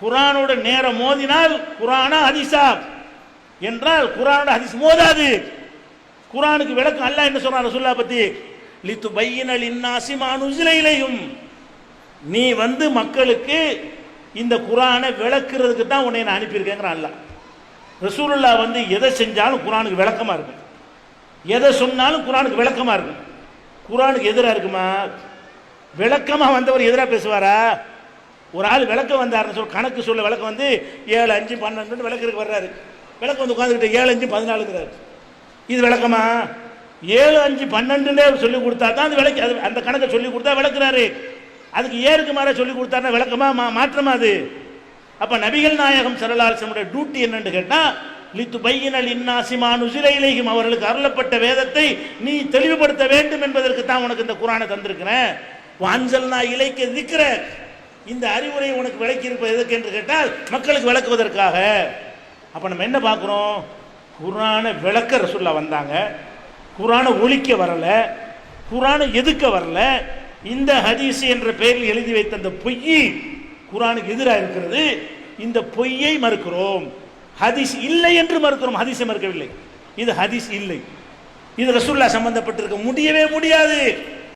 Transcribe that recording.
குரானோட நேரம் மோதினால் குரானா ஹதீஸா என்றால் குரானோட ஹதீஸ் மோதாது. குரானுக்கு விளக்கம் அல்லாஹ் என்ன சொல்றான் ரசூல்லா பத்தி. லித்து பையினல் இன்னாசி மானுசிலையிலையும் நீ வந்து மக்களுக்கு இந்த குரானை விளக்குறதுக்கு தான் உன்னை நான் அனுப்பியிருக்கேங்கிறான் அல்லாஹ் ரசூலுல்லா வந்து எதை செஞ்சாலும் குரானுக்கு விளக்கமா இருக்கும். எதை சொன்னாலும் குரானுக்கு விளக்கமா இருக்கும். குரானுக்கு எதிராக இருக்குமா? விளக்கமா வந்தவர் எதிராக பேசுவாரா? ஒரு ஆள் விளக்க வந்தார்னு சொல்ல கணக்கு சொல்ல விளக்கு வந்து ஏழு அஞ்சு பன்னெண்டு விளக்குறதுக்கு வர்றாரு. விளக்கு வந்து உட்காந்துக்கிட்டு ஏழு அஞ்சு பதினாலுங்கிறாரு. இது விளக்கமா? ஏழு அஞ்சு பன்னெண்டுன்னே சொல்லி கொடுத்தா தான் அது விளக்கு அது அந்த கணக்கை சொல்லி கொடுத்தா விளக்குறாரு. அதுக்கு ஏருக்கு மாற சொல்லி கொடுத்தாருன்னா விளக்கமா? மா மாற்றமா அது? அப்போ நபிகள் நாயகம் சரலாசனுடைய டியூட்டி என்னன்னு கேட்டால் லித்து பையினல் இன்னாசிமா நுசிலையிலேயும் அவர்களுக்கு அருளப்பட்ட வேதத்தை நீ தெளிவுபடுத்த வேண்டும் என்பதற்கு தான் உனக்கு இந்த குரானை தந்திருக்கிறேன். வாஞ்சல் நான் இலைக்க இருக்கிற இந்த அறிவுரை உனக்கு விளக்கி இருப்பது எதுக்கு என்று கேட்டால் மக்களுக்கு விளக்குவதற்காக. அப்ப நம்ம என்ன பார்க்குறோம்? குரானை விளக்க ரசுல்லா வந்தாங்க. குரானை ஒழிக்க வரல. குரானை எதுக்க வரல? இந்த ஹதீஸ் என்ற பெயரில் எழுதி வைத்த அந்த பொய் குரானுக்கு எதிராக இருக்கிறது. இந்த பொய்யை மறுக்கிறோம். ஹதீஸ் இல்லை என்று மறுக்கிறோம். ஹதீஸை மறுக்கவில்லை. இது ஹதீஸ் இல்லை. இது ரசுல்லா சம்பந்தப்பட்டிருக்க முடியவே முடியாது.